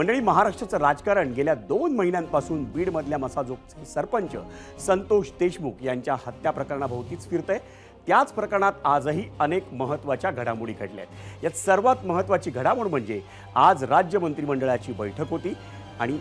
मंडळी महाराष्ट्राचं राजकारण गेल्या दोन महिन्यांपासून बीडमधल्या मसाजोगचे सरपंच संतोष देशमुख यांच्या हत्या प्रकरणाभोवतीच फिरतंय. त्याच प्रकरणात आजही अनेक महत्त्वाच्या घडामोडी घडल्या आहेत यात सर्वात महत्त्वाची घडामोड म्हणजे आज राज्य मंत्रिमंडळाची बैठक होती आणि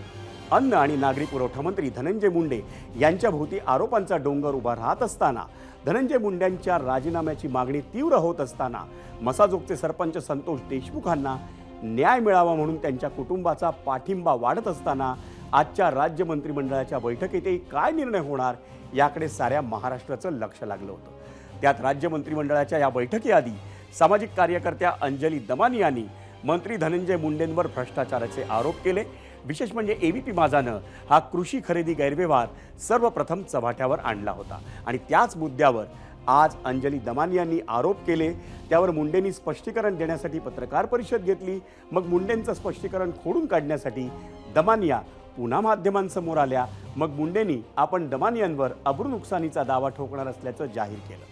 अन्न आणि नागरी पुरवठा मंत्री धनंजय मुंडे यांच्याभोवती आरोपांचा डोंगर उभा राहत असताना धनंजय मुंड्यांच्या राजीनाम्याची मागणी तीव्र होत असताना मसाजोगचे सरपंच संतोष देशमुखांना न्याय मिळावा म्हणून त्यांच्या कुटुंबाचा पाठिंबा वाढत असताना आजच्या राज्य मंत्रिमंडळाच्या बैठकीतही काय निर्णय होणार याकडे साऱ्या महाराष्ट्राचं लक्ष लागलं होतं. त्यात राज्य मंत्रिमंडळाच्या या बैठकीआधी सामाजिक कार्यकर्त्या अंजली दमानी यांनी मंत्री धनंजय मुंडेंवर भ्रष्टाचाराचे आरोप केले. विशेष म्हणजे ए बी पी माझानं हा कृषी खरेदी गैरव्यवहार सर्वप्रथम चव्हाट्यावर आणला होता आणि त्याच मुद्द्यावर आज अंजली दमानी यांनी आरोप केले. त्यावर मुंडेंनी स्पष्टीकरण देण्यासाठी पत्रकार परिषद घेतली. मग मुंडेंचं स्पष्टीकरण खोडून काढण्यासाठी दमानिया पुन्हा माध्यमांसमोर आल्या. मग मुंडेंनी आपण दमानियांवर अब्रू नुकसानीचा दावा ठोकणार असल्याचं जाहीर केलं.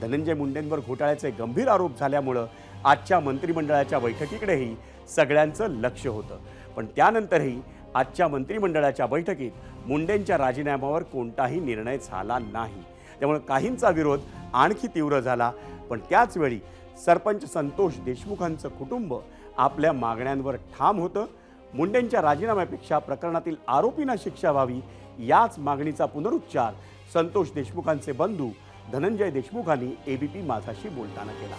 धनंजय मुंडेंवर घोटाळ्याचे गंभीर आरोप झाल्यामुळं आजच्या मंत्रिमंडळाच्या बैठकीकडेही सगळ्यांचं लक्ष होतं. पण त्यानंतरही आजच्या मंत्रिमंडळाच्या बैठकीत मुंडेंच्या राजीनाम्यावर कोणताही निर्णय झाला नाही. त्यामुळे काहींचा विरोध आणखी तीव्र झाला. पण त्याचवेळी सरपंच संतोष देशमुखांचं कुटुंब आपल्या मागण्यांवर ठाम होतं. मुंडेंच्या राजीनाम्यापेक्षा प्रकरणातील आरोपींना शिक्षा व्हावी याच मागणीचा पुनरुच्चार संतोष देशमुखांचे बंधू धनंजय देशमुखांनी एबीपी माझाशी बोलताना केला.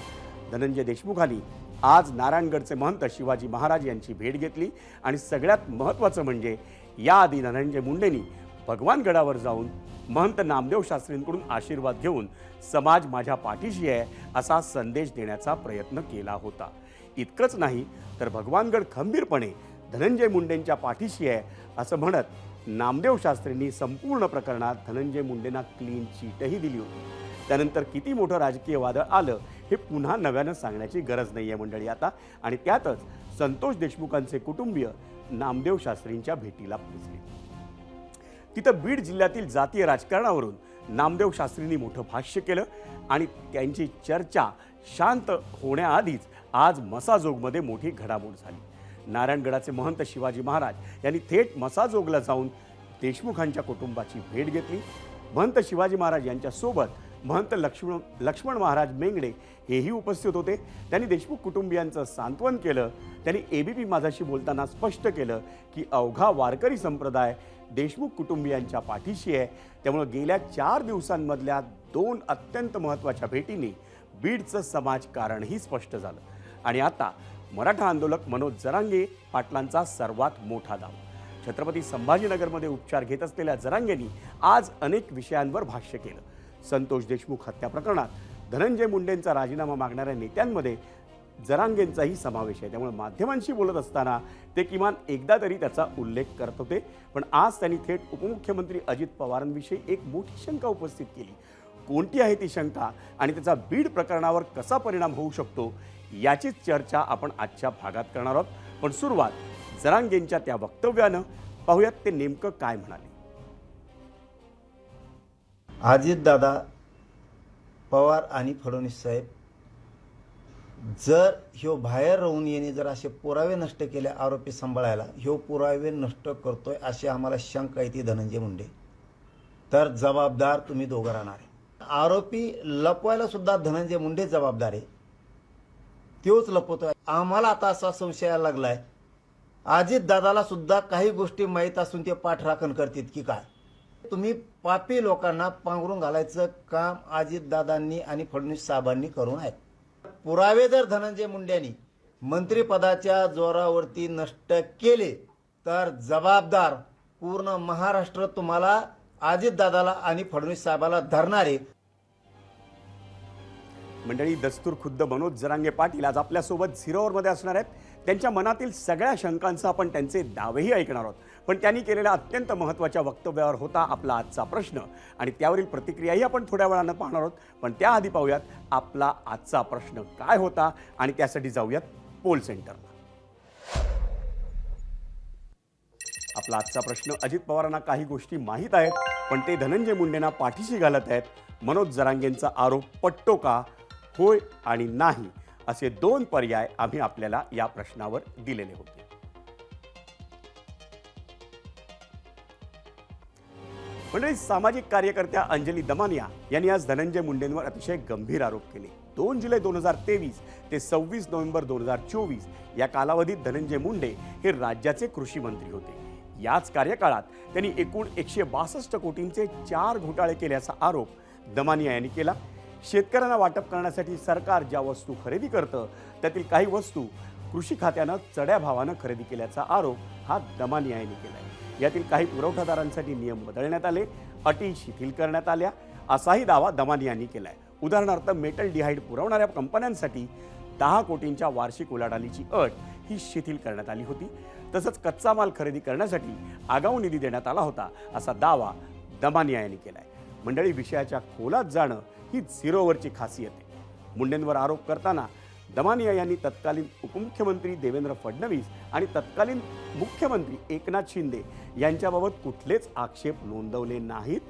धनंजय देशमुखांनी आज नारायणगडचे महंत शिवाजी महाराज यांची भेट घेतली आणि सगळ्यात महत्त्वाचं म्हणजे याआधी धनंजय मुंडेंनी भगवानगडावर जाऊन महंत नामदेव शास्त्रींकडून आशीर्वाद घेऊन समाज माझ्या पाठीशी आहे असा संदेश देण्याचा प्रयत्न केला होता. इतकंच नाही तर भगवानगड खंबीरपणे धनंजय मुंडेंच्या पाठीशी आहे असं म्हणत नामदेव शास्त्रींनी संपूर्ण प्रकरणात धनंजय मुंडेंना क्लीन चीटही दिली होती. त्यानंतर किती मोठं राजकीय वादळ आलं हे पुन्हा नव्यानं सांगण्याची गरज नाही आहे मंडळी आता. आणि त्यातच संतोष देशमुखांचे कुटुंबीय नामदेव शास्त्रींच्या भेटीला पोहोचले. तिथं बीड जिल्ह्यातील जातीय राजकारणावरून नामदेव शास्त्रींनी मोठं भाष्य केलं आणि त्यांची चर्चा शांत होण्याआधीच आज मसाजोगमध्ये मोठी घडामोड झाली. नारायणगडाचे महंत शिवाजी महाराज यांनी थेट मसाजोगला जाऊन देशमुखांच्या कुटुंबाची भेट घेतली. महंत शिवाजी महाराज यांच्यासोबत महंत लक्ष्मण लक्ष्मण महाराज मेंगडे हेही उपस्थित होते. त्यांनी देशमुख कुटुंबियांचं सांत्वन केलं. त्यांनी ए बी पी माझाशी बोलताना स्पष्ट केलं की अवघा वारकरी संप्रदाय देशमुख कुटुंबियांच्या पाठीशी आहे. त्यामुळं गेल्या चार दिवसांमधल्या दोन अत्यंत महत्त्वाच्या भेटींनी बीडचं समाजकारणही स्पष्ट झालं. आणि आता मराठा आंदोलक मनोज जरांगे पाटलांचा सर्वात मोठा दाव. छत्रपती संभाजीनगरमध्ये उपचार घेत असलेल्या जरांगेंनी आज अनेक विषयांवर भाष्य केलं. संतोष देशमुख हत्या प्रकरणात धनंजय मुंडेंचा राजीनामा मागणाऱ्या नेत्यांमध्ये जरांगेंचाही समावेश आहे. त्यामुळे माध्यमांशी बोलत असताना ते किमान एकदा तरी त्याचा उल्लेख करत होते. पण आज त्यांनी थेट उपमुख्यमंत्री अजित पवारांविषयी एक मोठी शंका उपस्थित केली. कोणती आहे ती शंका आणि त्याचा बीड प्रकरणावर कसा परिणाम होऊ शकतो याचीच चर्चा आपण आजच्या भागात करणार आहोत. पण सुरुवात जरांगेंच्या त्या वक्तव्यानं पाहूयात ते नेमकं काय म्हणाले. अजितदादा पवार आणि फडणवीस साहेब जर ह्यो बाहेर राहून येणे जर असे पुरावे नष्ट केले आरोपी सांभाळायला ह्यो पुरावे नष्ट करतोय अशी आम्हाला शंका येते धनंजय मुंडे. तर जबाबदार तुम्ही दोघं राहणार आहे. आरोपी लपवायला सुद्धा धनंजय मुंडे जबाबदार आहे. तोच लपवतोय. आम्हाला आता असा संशय यायला लागलाय. अजित दादाला सुद्धा काही गोष्टी माहीत असून ते पाठराखण करतात की काय? तुम्ही पापी लोकांना पांघरून घालायचं काम अजितदादांनी आणि फडणवीस साहेबांनी करून आहे. पुरावे जर धनंजय मुंड्यांनी मंत्रिपदाच्या जोरावरती नष्ट केले तर जबाबदार पूर्ण महाराष्ट्र तुम्हाला अजितदादाला आणि फडणवीस साहेबाला धरणार. आहे मंडळी दस्तूर खुद्द मनोज जरांगे पाटील आज आपल्यासोबत झिरोवरमध्ये असणार आहेत. त्यांच्या मनातील सगळ्या शंकांचा आपण त्यांचे दावेही ऐकणार आहोत. पण त्यांनी केलेल्या अत्यंत महत्त्वाच्या वक्तव्यावर होता आपला आजचा प्रश्न. आणि त्यावरील प्रतिक्रियाही आपण थोड्या वेळानं पाहणार आहोत. पण त्याआधी पाहूयात आपला आजचा प्रश्न काय होता आणि त्यासाठी जाऊयात पोल सेंटरला आपला आजचा प्रश्न अजित पवारांना काही गोष्टी माहीत आहेत पण ते धनंजय मुंडेंना पाठीशी घालत आहेत. मनोज जरांगेंचा आरोप पटतो का? होय आणि नाही. असे दोन पर्याय आम्ही आपल्याला या प्रश्नावर दिलेले होते. मंडळी सामाजिक कार्यकर्त्या अंजली दमानिया यांनी आज धनंजय मुंडेंवर अतिशय गंभीर आरोप केले. दोन जुलै दोन हजार तेवीस ते सव्वीस नोव्हेंबर दोन हजार चोवीस या कालावधीत धनंजय मुंडे हे राज्याचे कृषी मंत्री होते. याच कार्यकाळात त्यांनी एकूण एकशे बासष्ट कोटींचे चार घोटाळे केल्याचा आरोप दमानिया यांनी केला. शेतकऱ्यांना वाटप करण्यासाठी सरकार ज्या वस्तू खरेदी करतं त्यातील काही वस्तू कृषी खात्यानं चढ्या भावानं खरेदी केल्याचा आरोप हा दमानिया केला आहे यातील काही पुरवठादारांसाठी नियम बदलण्यात आले अटी शिथिल करण्यात आल्या असाही दावा दमानी यांनी केला आहे उदाहरणार्थ मेटल डिहाईड पुरवणाऱ्या कंपन्यांसाठी दहा कोटींच्या वार्षिक उलाढालीची अट ही शिथिल करण्यात आली होती. तसंच कच्चा माल खरेदी करण्यासाठी आगाऊ निधी देण्यात आला होता असा दावा दमानिया यांनी केला आहे मंडळी विषयाच्या खोलात जाणं ही झिरोवरची खासियत आहे. मुंडेंवर आरोप करताना दमानिया यांनी तत्कालीन उपमुख्यमंत्री देवेंद्र फडणवीस आणि तत्कालीन मुख्यमंत्री एकनाथ शिंदे यांच्याबाबत कुठलेच आक्षेप नोंदवले नाहीत.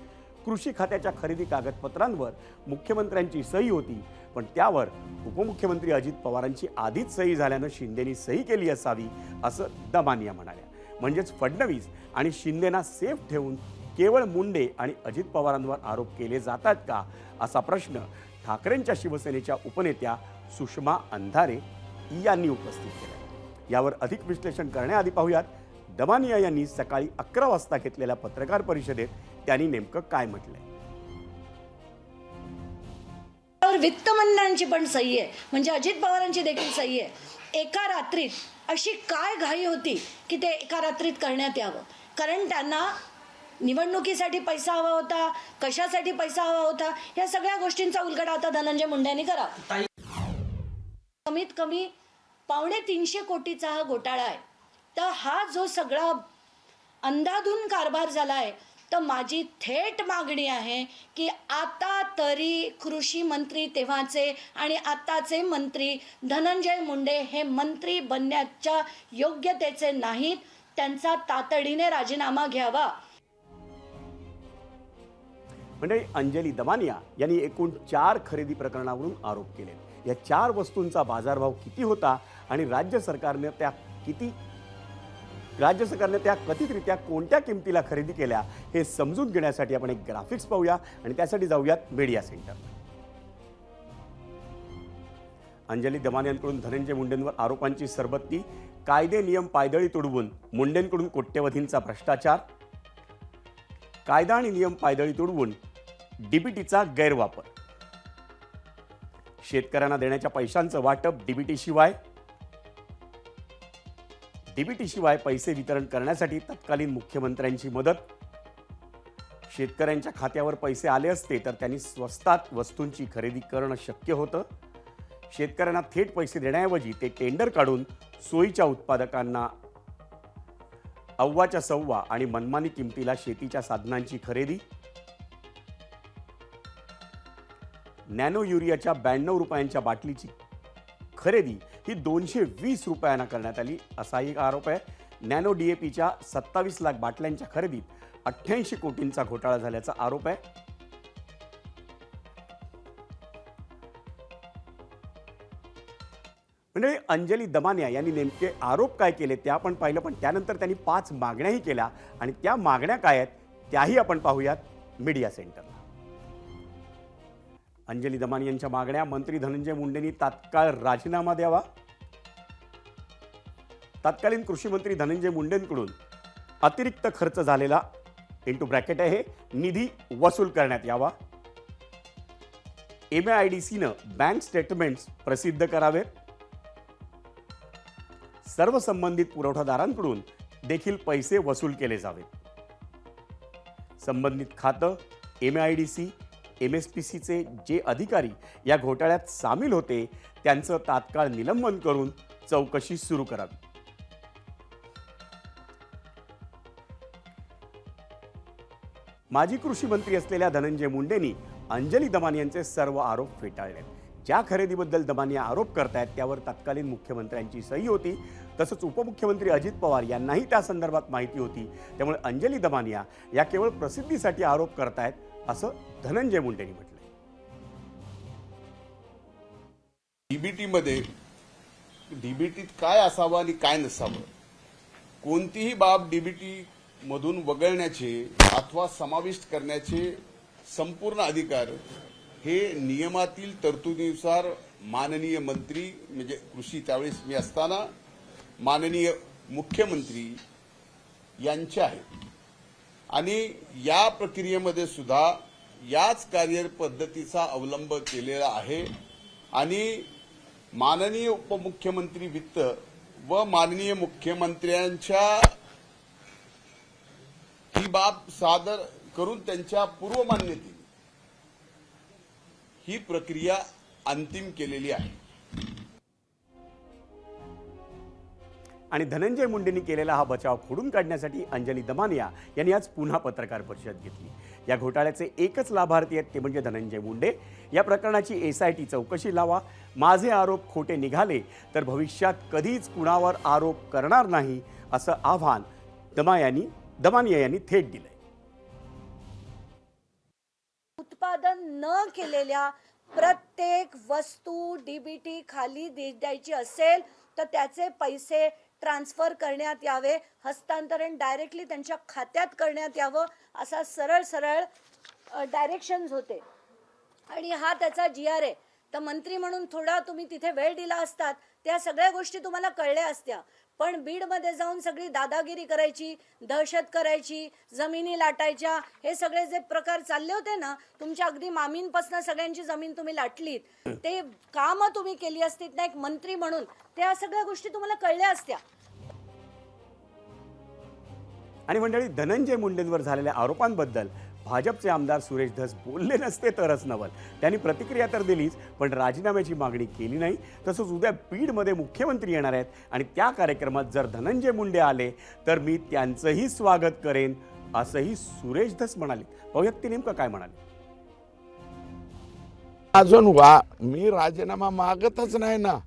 कृषी खात्याच्या खरेदी कागदपत्रांवर मुख्यमंत्र्यांची सही होती पण त्यावर उपमुख्यमंत्री अजित पवारांची आधीच सही झाल्यानं शिंदेनी सही केली असावी असं दमानिया म्हणाल्या. म्हणजेच फडणवीस आणि शिंदेना सेफ ठेवून केवळ मुंडे आणि अजित पवारांवर आरोप केले जातात का असा प्रश्न ठाकरेंच्या शिवसेनेच्या उपनेत्या सुषमा अंधारे यांनी उपस्थित केला. यावर अधिक विश्लेषण करण्याआधी पाहूयात. दमानिया यांनी सकाळी अकरा वाजता घेतलेल्या पत्रकार परिषदेत त्यांनी नेमकं काय म्हटलंय? वित्त मंडळांची पण सही आहे. म्हणजे अजित पवारांची देखील सही आहे. एका रात्रीत अशी काय घाई होती की ते एका रात्रीत करण्यात यावं? कारण त्यांना निवडणुकीसाठी पैसा हवा होता कशासाठी पैसा हवा होता या सगळ्या गोष्टींचा उलगडा आता धनंजय मुंडेंनी करावा कमीत कमी पावणे तीनशे कोटीचा हा घोटाळा आहे. तर हा जो सगळा अंधाधुन कारभार झाला आहे तर माझी थेट मागणी आहे की आता तरी कृषी मंत्री तेव्हाचे आणि आताचे मंत्री धनंजय मुंडे हे मंत्री बनण्याच्या योग्यतेचे नाहीत त्यांचा तातडीने राजीनामा घ्यावा. म्हणजे अंजली दमानिया यांनी एकूण चार खरेदी प्रकरणावरून आरोप केले. या चार वस्तूंचा बाजारभाव किती होता आणि राज्य सरकारने त्या किती राज्य सरकारने त्या कथितरित्या कोणत्या किमतीला खरेदी केल्या हे समजून घेण्यासाठी आपण एक ग्राफिक्स पाहूया आणि त्यासाठी जाऊयात मीडिया सेंटर अंजली दमानियांकडून धनंजय मुंडेंवर आरोपांची सरबत्ती कायदे नियम पायदळी तुडवून मुंडेंकडून कोट्यवधींचा भ्रष्टाचार कायदा आणि नियम पायदळी तुडवून डीबीटीचा गैरवापर. शेतकऱ्यांना देण्याच्या पैशांचं वाटप डीबीटी शिवाय डीबीटी शिवाय पैसे वितरण करण्यासाठी तत्कालीन मुख्यमंत्र्यांची मदत. शेतकऱ्यांच्या खात्यावर पैसे आले असते तर त्यांनी स्वस्तात वस्तूंची खरेदी करणं शक्य होतं. शेतकऱ्यांना थेट पैसे देण्याऐवजी ते टेंडर काढून सोयीच्या उत्पादकांना अव्वाच्या सव्वा आणि मनमानी किमतीला शेतीच्या साधनांची खरेदी. नॅनो युरियाच्या ब्याण्णव रुपयांच्या बाटलीची खरेदी ही दोनशे वीस रुपयांना करण्यात आली. असा एक आरोप आहे. नॅनो डी ए पीच्या सत्तावीस लाख बाटल्यांच्या खरेदीत अठ्ठ्याऐंशी कोटींचा घोटाळा झाल्याचा आरोप आहे. म्हणजे अंजली दमानिया यांनी नेमके आरोप काय केले ते आपण पाहिलं पण त्यानंतर त्यांनी पाच मागण्याही केल्या आणि त्या मागण्या काय आहेत त्याही आपण पाहूयात मीडिया सेंटर. अंजली दमानी यांच्या मागण्या मंत्री धनंजय मुंडेंनी तात्काळ राजीनामा द्यावा. तत्कालीन कृषी मंत्री धनंजय मुंडेंकडून अतिरिक्त खर्च झालेला इंटू ब्रॅकेट आहे. हे निधी वसूल करण्यात यावा. एम आय डी सीनं बँक स्टेटमेंट्स प्रसिद्ध करावेत. सर्व संबंधित पुरवठादारांकडून देखील पैसे वसूल केले जावेत. संबंधित खातं M I D C M S P सीचे जे अधिकारी या घोटाळ्यात सामील होते त्यांचं तात्काळ निलंबन करून चौकशी सुरू करावी माजी कृषी मंत्री असलेल्या धनंजय मुंडेंनी अंजली दमानी यांचे सर्व आरोप फेटाळलेत. ज्या खरेदीबद्दल दमानिया आरोप करतायत त्यावर तत्कालीन मुख्यमंत्र्यांची सही होती. तसंच उपमुख्यमंत्री अजित पवार यांनाही त्या संदर्भात माहिती होती. त्यामुळे अंजली दमानिया या केवळ प्रसिद्धीसाठी आरोप करतायत असं धनंजय मुंडेंनी म्हटलंय. डीबीटीमध्ये डीबीटीत काय असावं आणि काय नसावं? कोणतीही बाब डीबीटी मधून वगळण्याचे अथवा समाविष्ट करण्याचे संपूर्ण अधिकार हे नियमातील तरतुदीनुसार माननीय मंत्री म्हणजे कृषी त्यावेळेस मी असताना माननीय मुख्यमंत्री यांचे आहेत. आणि या प्रक्रियेमध्ये सुद्धा याच कार्यपद्धतीचा अवलंब केलेला आहे. आणि माननीय उपमुख्यमंत्री वित्त व माननीय मुख्यमंत्र्यांच्या ही बाब सादर करून त्यांच्या पूर्वमान्यतेने ही प्रक्रिया अंतिम केलेली आहे. आणि धनंजय मुंडेंनी केलेला हा बचाव खोडून काढण्यासाठी अंजली दमानिया यांनी आज पुन्हा पत्रकार परिषद घेतली. या घोटाळ्याचे एकच लाभार्थी आहेत ते म्हणजे धनंजय मुंडे. या प्रकरणाची एस आय टी चौकशी लावा. माझे आरोप खोटे निघाले तर भविष्यात कधीच कुणावर आरोप करणार नाही असं आव्हान दमा यांनी दमानिया यांनी थेट दिलंय. उत्पादन न केलेल्या प्रत्येक वस्तू डीबीटी खाली दे- द्यायची असेल तर त्याचे पैसे ट्रान्सफर करण्यात यावे हस्तांतरण डायरेक्टली त्यांच्या खात्यात करण्यात यावं असा सरळ सरळ डायरेक्शन्स होते. आणि हा त्याचा जी आर ए तर मंत्री म्हणून थोडा तुम्ही तिथे वेळ दिला असतात त्या सगळ्या गोष्टी तुम्हाला कळल्या असत्या. पण बीडमध्ये जाऊन सगळी दादागिरी करायची दहशत करायची जमिनी लाटायच्या हे सगळे जे प्रकार चालले होते ना तुमच्या अगदी मामींपासून सगळ्यांची जमीन तुम्ही लाटलीत ते कामं तुम्ही केली असतीत ना एक मंत्री म्हणून त्या सगळ्या गोष्टी तुम्हाला कळल्या असत्या. आणि मंडळी धनंजय मुंडेंवर झालेल्या आरोपांबद्दल भाजपचे आमदार सुरेश धस बोलले नसते तरच नवल. त्यांनी प्रतिक्रिया तर दिलीच पण राजीनाम्याची मागणी केली नाही. तसंच उद्या बीडमध्ये मुख्यमंत्री येणार आहेत आणि त्या कार्यक्रमात जर धनंजय मुंडे आले तर मी त्यांचंही स्वागत करेन असंही सुरेश धस म्हणाले. पाहूयात ते नेमकं काय म्हणाले. अजून वा मी राजीनामा मागतच नाही ना.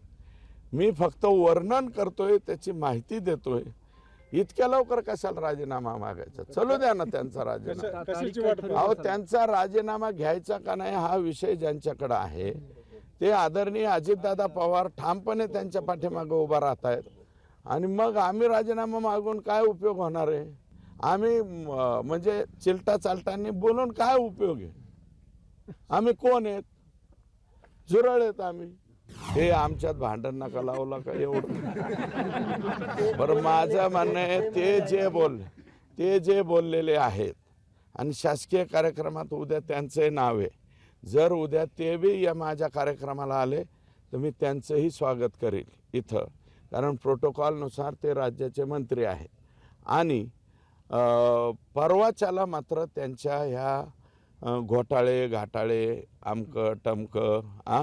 मी फक्त वर्णन करतोय त्याची माहिती देतोय. इतक्या लवकर कशाला राजीनामा मागायचा? चलू द्या ना त्यांचा राजीनामा. अहो त्यांचा राजीनामा घ्यायचा का नाही हा विषय ज्यांच्याकडे आहे. ते आदरणीय अजितदादा पवार ठामपणे त्यांच्या पाठीमागे उभा राहत आहेत आणि मग आम्ही राजीनामा मागून काय उपयोग होणार आहे? आम्ही म्हणजे चिलटा चालटांनी बोलून काय उपयोग आहे? आम्ही कोण आहेत? झुरळ आहेत आम्ही. हे आमच्यात भांडण नका लावला का एवढं. बरं माझं म्हणणं आहे ते जे बोल ते जे बोललेले आहेत आणि शासकीय कार्यक्रमात उद्या त्यांचे नाव आहे. जर उद्या ते बी या माझ्या कार्यक्रमाला आले तर मी त्यांचंही स्वागत करेल इथं. कारण प्रोटोकॉलनुसार ते राज्याचे मंत्री आहेत. आणि परवाच्याला मात्र त्यांच्या ह्या घोटाळे घाटाळे आमकं टमकं आ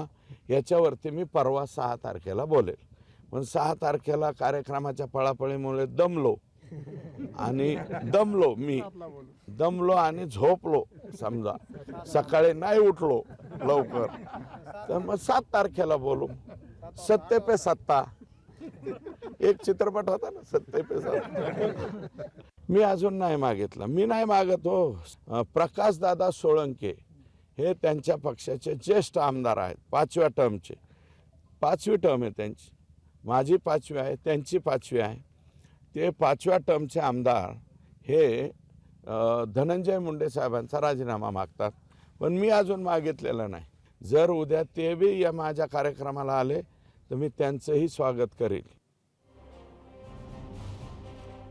याच्यावरती मी परवा सहा तारखेला बोलेल. पण सहा तारखेला कार्यक्रमाच्या पळापळीमुळे दमलो. आणि दमलो मी. दमलो आणि झोपलो समजा. सकाळी नाही उठलो लवकर. तर मग सात तारखेला बोलू. सत्ते पे सत्ता. एक चित्रपट होता ना सत्ते पे सत्ता. मी अजून नाही मागितलं. मी नाही मागत हो. प्रकाश दादा सोळंके. हे त्यांच्या पक्षाचे ज्येष्ठ आमदार आहेत पाचव्या टर्मचे. पाचवी टर्म आहे त्यांची. माझी पाचवी आहे त्यांची पाचवी आहे. ते पाचव्या टर्मचे आमदार हे धनंजय मुंडे साहेबांचा राजीनामा मागतात. पण मी अजून मागितलेलं नाही. जर उद्या ते बी या माझ्या कार्यक्रमाला आले तर मी त्यांचंही स्वागत करेल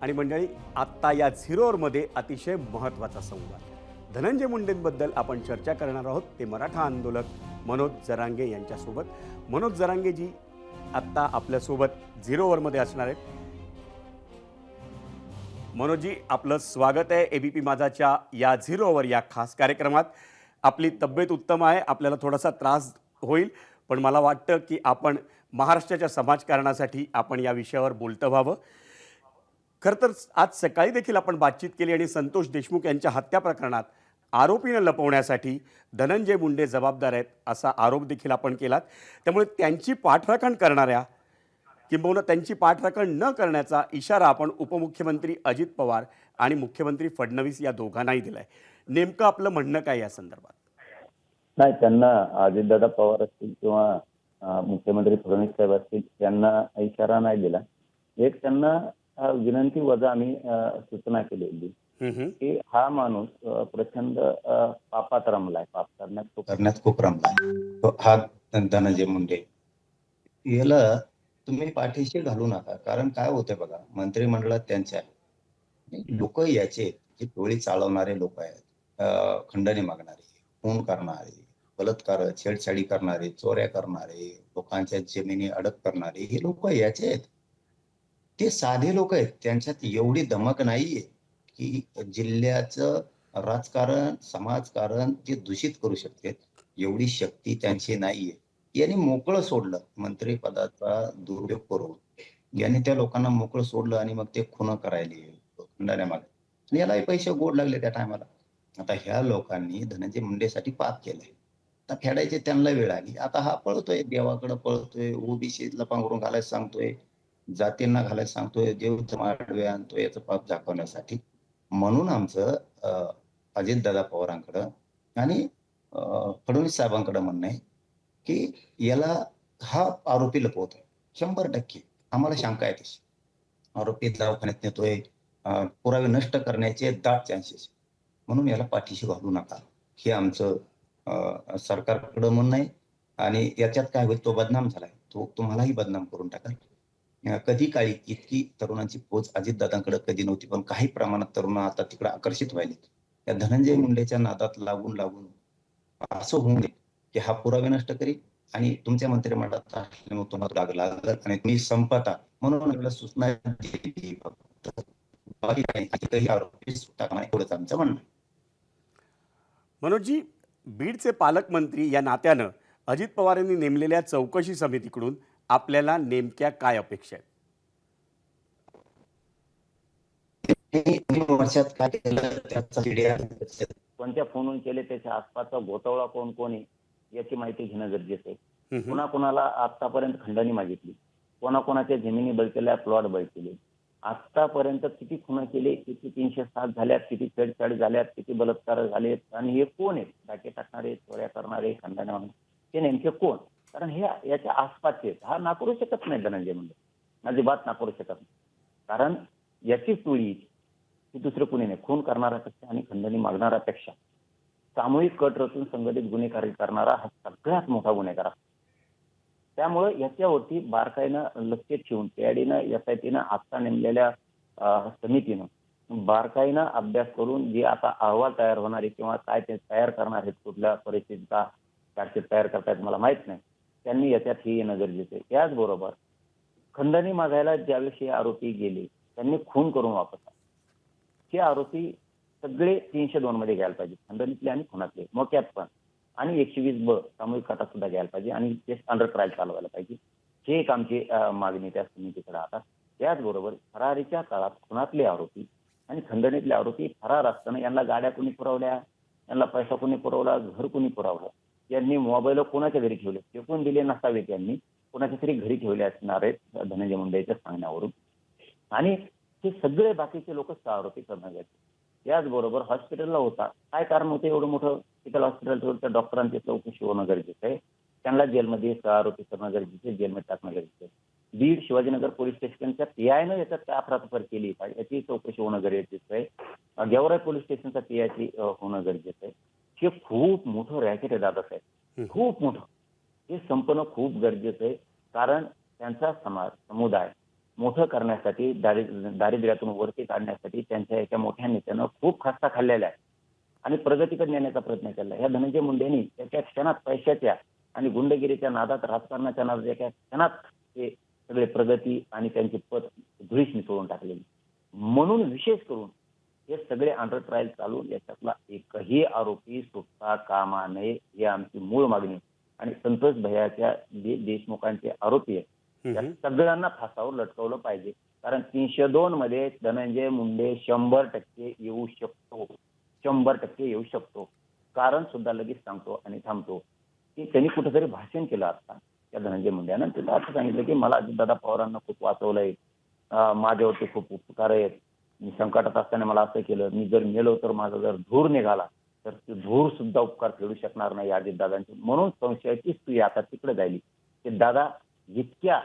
आणि मंडळी आत्ता या झिरोवरमध्ये अतिशय महत्त्वाचा संवाद. धनंजय मुंडेंबद्दल आपण चर्चा करणार आहोत. ते मराठा आंदोलक मनोज जरांगे यांच्यासोबत. मनोज जरांगेजी आत्ता आपल्यासोबत झिरो ओव्हरमध्ये असणार आहेत. मनोजी आपलं स्वागत आहे. एबीपी माझाच्या या झिरो ओव्हर या खास कार्यक्रमात. आपली तब्येत उत्तम आहे. आपल्याला थोडासा त्रास होईल. पण मला वाटतं की आपण महाराष्ट्राच्या समाजकारणासाठी आपण या विषयावर बोलतं व्हावं. खरं तर आज सकाळी देखील आपण बातचीत केली आणि संतोष देशमुख यांच्या हत्या प्रकरणात आरोपीनं लपवण्यासाठी धनंजय मुंडे जबाबदार आहेत असा आरोप देखील आपण केलात. त्यामुळे त्यांची पाठराखण करणाऱ्या किंबहुना त्यांची पाठराखण न करण्याचा इशारा आपण उपमुख्यमंत्री अजित पवार आणि मुख्यमंत्री फडणवीस या दोघांनाही दिलाय. नेमकं आपलं म्हणणं काय या संदर्भात? नाही त्यांना अजितदादा पवार असतील किंवा मुख्यमंत्री फडणवीस साहेब असतील त्यांना इशारा नाही दिला. एक त्यांना विनंती वजा आम्ही सूचना केलेली. की हा माणूस प्रचंड पापात रमलाय. पाप करण्यात तो करण्यात खूप रमलाय. तो हा धनंजय मुंडे. याला तुम्ही पाठीशी घालू नका. कारण काय होतंय बघा मंत्रिमंडळात त्यांच्या लोक याचे जे टोळी चालवणारे लोक आहेत. खंडणी मागणारे खून करणारे बलात्कार छेडछाडी करणारे चोऱ्या करणारे लोकांच्या जमिनी अडक करणारे हे लोक याचे आहेत. ते साधे लोक आहेत. त्यांच्यात एवढी दमक नाहीये. की जिल्ह्याचं राजकारण समाजकारण जे दूषित करू शकते. एवढी शक्ती त्यांची नाहीये. यांनी मोकळं सोडलं मंत्री पदाचा दुरुपयोग करून. यांनी त्या लोकांना मोकळं सोडलं आणि मग ते खुन करायले मागे. आणि यालाही पैसे गोड लागले त्या टायमाला. आता ह्या लोकांनी धनंजय मुंडेसाठी पाप केलंय. आता फेडायचे त्यांना वेळ आली. आता हा पळतोय देवाकडे पळतोय ओबीसीला पांघरून घालायला सांगतोय जातींना घालायला सांगतोय देव माडवे आणतोय याचं पाप दाखवण्यासाठी. म्हणून आमचं अं, अजितदादा पवारांकडं आणि फडणवीस साहेबांकडे म्हणणं आहे की याला हा आरोपी लपवतोय. शंभर टक्के. आम्हाला शंका आहे तशी. आरोपी दवाखान्यात नेतोय. पुरावे नष्ट करण्याचे दाट चान्सेस म्हणून याला पाठीशी घालू नका. हे आमचं अं, सरकारकडं म्हणणं आहे. आणि याच्यात काय होईल तो बदनाम झालाय. तो तुम्हालाही बदनाम करून टाकाल. कधी काळी इतकी तरुणांची पोच अजितदादांकडे कधी नव्हती पण काही प्रमाणात तरुण आता तिकडे आकर्षित व्हायलेत. या धनंजय मुंडेच्या नादात लागून लागून असं होऊ नये की हा पुरावे नष्ट करी आणि तुमच्या मंत्रिमंडळात असल्यामुळे तुम्हाला राग लागल. आणि तुम्ही संपता म्हणून सूचना दिली. फक्त बाकी काही आरोपी सुटता एवढंच आमचं म्हणणं मनोजी मनोजजी बीडचे पालकमंत्री या नात्यानं अजित पवार यांनी नेमलेल्या चौकशी समितीकडून आपल्याला नेमक्या काय अपेक्षा आहेत? वर्षात काय केलं? कोणत्या फोनून केले? त्याच्या आसपासचा गोतवळा कोण कोण आहे? याची माहिती घेणं गरजेचं आहे. कुणा कुणाला आतापर्यंत खंडणी मागितली. कोणाकोणाच्या जमिनी बळकेल्या प्लॉट बळकेले आतापर्यंत किती खुणं केले? किती तीनशे सात झाल्यात? किती छेडछाड झाल्यात? किती बलात्कार झालेत? आणि हे कोण आहेत? डाके टाकणारे चोऱ्या करणारे खंडण्या मागणारे हे नेमके कोण? कारण हे याच्या आसपासचे आहेत. हा नाकारू शकत नाही धनंजय मुंडे. अजिबात नाकारू शकत नाही. कारण याची टोळी ही दुसरं कोणी नाही. खून करणाऱ्यापेक्षा आणि खंडणी मागणाऱ्यापेक्षा सामूहिक कट रचून संघटित गुन्हेगारी करणारा हा सगळ्यात मोठा गुन्हेगार असतो त्यामुळे याच्यावरती बारकाईनं लक्ष ठेवून पीआयडीनं एसआयटीनं आता नेमलेल्या समितीनं बारकाईनं अभ्यास करून जे आता अहवाल तयार होणार आहे किंवा काय ते तयार करणार आहेत कुठल्या परिस्थितीचा चार्जशीट तयार करतायत मला माहीत नाही. त्यांनी याच्यात हे येणं गरजेचं आहे. त्याचबरोबर खंडणी मागायला ज्यावेळेस हे आरोपी गेले त्यांनी खून करून वापस हे आरोपी सगळे तीनशे दोन मध्ये घ्यायला पाहिजे. खंडणीतले आणि खुनातले मोक्यात पण. आणि एकशे वीस ब सामूहिक कटा सुद्धा घ्यायला पाहिजे आणि ते अंडर ट्रायल चालवायला पाहिजे. हे एक आमची मागणी त्या समितीकडे आता. त्याचबरोबर फरारीच्या काळात खुनातले आरोपी आणि खंडणीतले आरोपी फरार असताना यांना गाड्या कोणी पुरवल्या यांना पैसा कोणी पुरवला घर कोणी पुरवलं त्यांनी मोबाईल कोणाच्या घरी ठेवले? फेकून दिले नसावे त्यांनी कोणाच्या तरी घरी ठेवले असणार आहेत धनंजय मुंडेच्या सांगण्यावरून. आणि हे सगळे बाकीचे लोक आरोपी करण्यात येते त्याचबरोबर हॉस्पिटलला होता. काय कारण होतं? एवढं मोठं तिथं हॉस्पिटल त्या डॉक्टरांची चौकशी होणं गरजेचं आहे. त्यांना जेलमध्ये आरोपी करणं गरजेचं आहे जेलमध्ये टाकणं गरजेचं आहे. बीड शिवाजीनगर पोलीस स्टेशनच्या पीआयनं याच्यात काय अफरातफर केली. याची चौकशी होणं गरजेचं आहे. गेवराई पोलीस स्टेशनचा पीआयची होणं गरजेचं आहे. हे खूप मोठं रॅकेट आहे दादासाहेब. खूप मोठं. हे संपणं खूप गरजेचं आहे. कारण त्यांचा समाज समुदाय मोठं करण्यासाठी दारिद्र्य दारिद्र्यातून वरती काढण्यासाठी त्यांच्या एका मोठ्या नेत्यानं खूप खस्ता खाल्लेला आहे. आणि प्रगतीकडे नेण्याचा प्रयत्न केला. ह्या धनंजय मुंडेंनी एका क्षणात पैशाच्या आणि गुंडगिरीच्या नादात राजकारणाच्या नादात एका क्षणात हे सगळे प्रगती आणि त्यांचे पद धुळीस मिसळून टाकलेली. म्हणून विशेष करून हे सगळे अंडर ट्रायल चालून याच्यातला एकही आरोपी सुटता कामा नये ही आमची मूळ मागणी. आणि संतोष भैयाच्या जे देशमुखांचे आरोपी आहेत हम्म, या हम्म. सगळ्यांना फासावर लटकवलं पाहिजे. कारण तीनशे दोन मध्ये धनंजय मुंडे शंभर टक्के येऊ शकतो. शंभर टक्के येऊ शकतो. कारण सुद्धा लगेच सांगतो आणि थांबतो की त्यांनी कुठेतरी भाषण केलं आता. त्या धनंजय मुंडेनं. तिथं असं सांगितलं की मला दादा पवारांना खूप वाचवलंय. माझ्यावरती खूप उपकार आहेत. मी संकटात असताना मला असं केलं मी जर मेलो तर माझा जर धूर निघाला तर ते धूर सुद्धा उपकार फेडू शकणार नाही अजितदादांचे म्हणून संशयाची स्त्री आता तिकडे जायली. की दादा इतक्या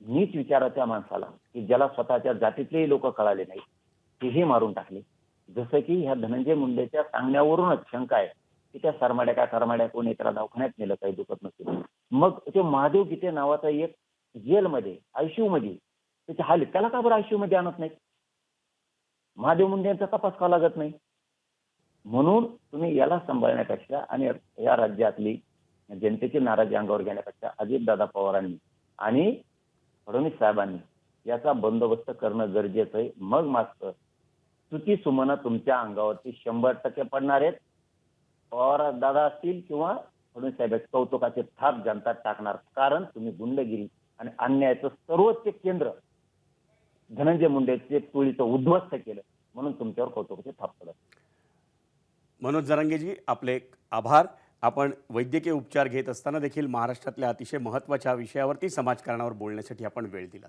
नीच विचाराच्या माणसाला की ज्याला स्वतःच्या जातीतलेही लोक कळाले नाही तेही मारून टाकले. जसं की ह्या धनंजय मुंडेच्या सांगण्यावरूनच शंका आहे की त्या सरमाड्या का सरमाड्या कोण एका दवाखान्यात नेलं काही दुखत नसेल मग ते महादेव गीते नावाचा एक जेलमध्ये आयसीयू मध्ये त्याची हाल त्याला का बरं आयसीयू मध्ये आणत नाही महादेव मुंडे यांचा तपास का लागत नाही. म्हणून तुम्ही याला सांभाळण्यापेक्षा आणि या राज्यातली जनतेची नाराजी अंगावर घेण्यापेक्षा अजितदादा पवारांनी आणि फडणवीस साहेबांनी याचा बंदोबस्त करणं गरजेचं आहे. मग मात्र चुकी सुमनं तुमच्या अंगावरती शंभर टक्के पडणार आहेत. पवार दादा असतील किंवा फडणवीस साहेब कौतुकाचे थाप जनता टाकणार. कारण तुम्ही गुंडगिरी आणि अन्यायाचं सर्वोच्च केंद्र धनंजय मुंडेचे टोळीचं उद्ध्वस्त केलं म्हणून तुमच्यावर कौतुकाचे थाप पडत. मनोज जरांगेजी आपले आभार. आपण वैद्यकीय उपचार घेत असताना देखील महाराष्ट्रातल्या अतिशय महत्त्वाच्या विषयावरती समाजकारणावर बोलण्यासाठी आपण वेळ दिला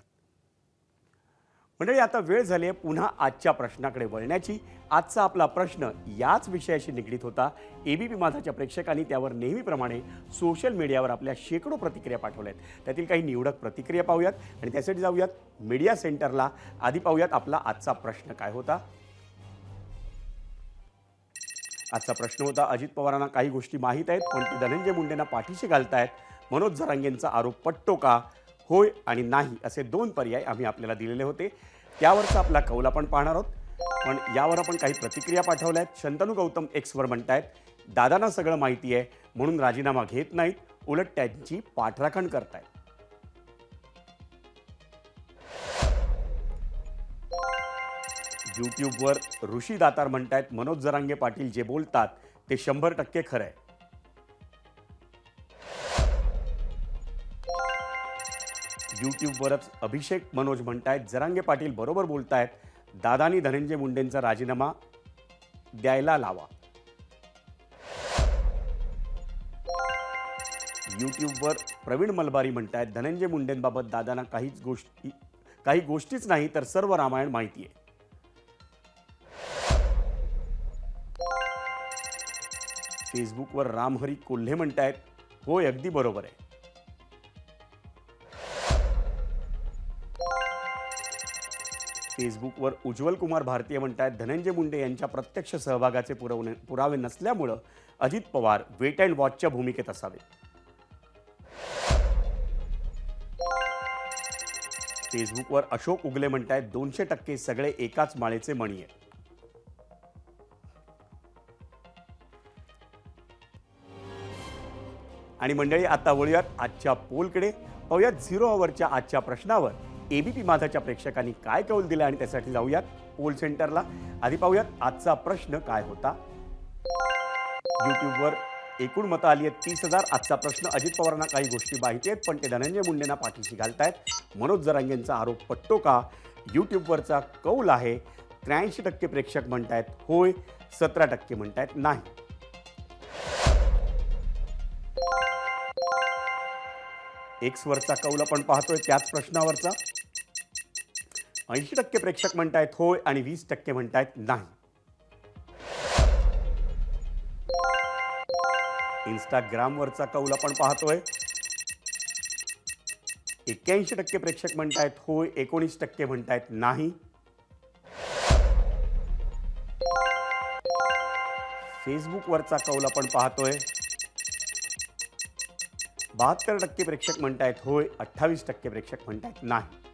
मंडळी आता वेळ झाली आहे पुन्हा आजच्या प्रश्नाकडे वळण्याची. आजचा आपला प्रश्न याच विषयाशी निगडीत होता. एबीपी माझाच्या प्रेक्षकांनी त्यावर नेहमीप्रमाणे सोशल मीडियावर आपल्या शेकडो प्रतिक्रिया पाठवल्या आहेत त्यातील काही निवडक प्रतिक्रिया पाहूयात आणि त्यासाठी जाऊयात मीडिया सेंटरला आधी पाहूयात आपला आजचा प्रश्न काय होता? आजचा प्रश्न होता अजित पवारांना काही गोष्टी माहीत आहेत पण ते धनंजय मुंडेंना पाठीशी घालतायत. मनोज जरांगेंचा आरोप पटतो का? होय आणि नाही असे दोन पर्याय आम्ही आपल्याला दिलेले होते. त्यावरचा आपला कौल आपण पाहणार आहोत. पण यावर आपण काही प्रतिक्रिया पाठवल्या आहेत शंतनू गौतम एक्सवर म्हणतायत दादांना सगळं माहिती आहे म्हणून राजीनामा घेत नाहीत. उलट त्यांची पाठराखण करतायत. यूट्यूबवर ऋषी दातार म्हणतायत मनोज जरांगे पाटील जे बोलतात ते शंभर टक्के खरं आहे. यूट्यूबवरच अभिषेक मनोज म्हणतायत जरांगे पाटील बरोबर बोलतायत दादानी धनंजय मुंडेंचा राजीनामा द्यायला लावा. यूट्यूबवर प्रवीण मलबारी म्हणतायत धनंजय मुंडेंबाबत दादांना काहीच गोष्टी काही गोष्टीच नाही तर सर्व रामायण माहिती आहे. फेसबुकवर रामहरी कोल्हे म्हणतायत होय अगदी बरोबर आहे. फेसबुकवर उज्ज्वल कुमार भारतीय म्हणतायत धनंजय मुंडे यांच्या प्रत्यक्ष सहभागाचे पुरवणे पुरावे नसल्यामुळं अजित पवार वेट अँड वॉचच्या भूमिकेत असावे. फेसबुकवर अशोक उगले म्हणतायत दोनशे टक्के सगळे एकाच माळेचे मणी आहेत आणि मंडळी आता वळूयात आजच्या पोलकडे. पाहूयात झिरो आवरच्या आजच्या प्रश्नावर. ए बी पी माझाच्या प्रेक्षकांनी काय कौल दिला आणि त्यासाठी जाऊयात पोल सेंटरला. आधी पाहूयात आजचा प्रश्न काय होता? युट्यूबवर एकूण मतं आली आहेत तीस हजार. आजचा प्रश्न अजित पवारांना काही गोष्टी माहिती आहेत पण ते धनंजय मुंडेंना पाठीशी घालतायत. मनोज जरांगेंचा आरोप पटतो का? यूट्यूबवरचा कौल आहे त्र्याऐंशी टक्के प्रेक्षक म्हणतायत होय सतरा टक्के म्हणतायत नाही. एक्सवरचा कौल आपण पाहतोय त्याच प्रश्नावरचा. ऐंशी टक्के प्रेक्षक म्हणतायत होय आणि वीस टक्के म्हणतायत नाही. इंस्टाग्रामवरचा कौल आपण पाहतोय. एक्क्याऐंशी टक्के प्रेक्षक म्हणतायत होय एकोणीस टक्के म्हणतायत नाही. फेसबुकवरचा कौल आपण पाहतोय. बहात्तर टक्के प्रेक्षक म्हणतायत होय अठ्ठावीस टक्के प्रेक्षक म्हणतायत नाही.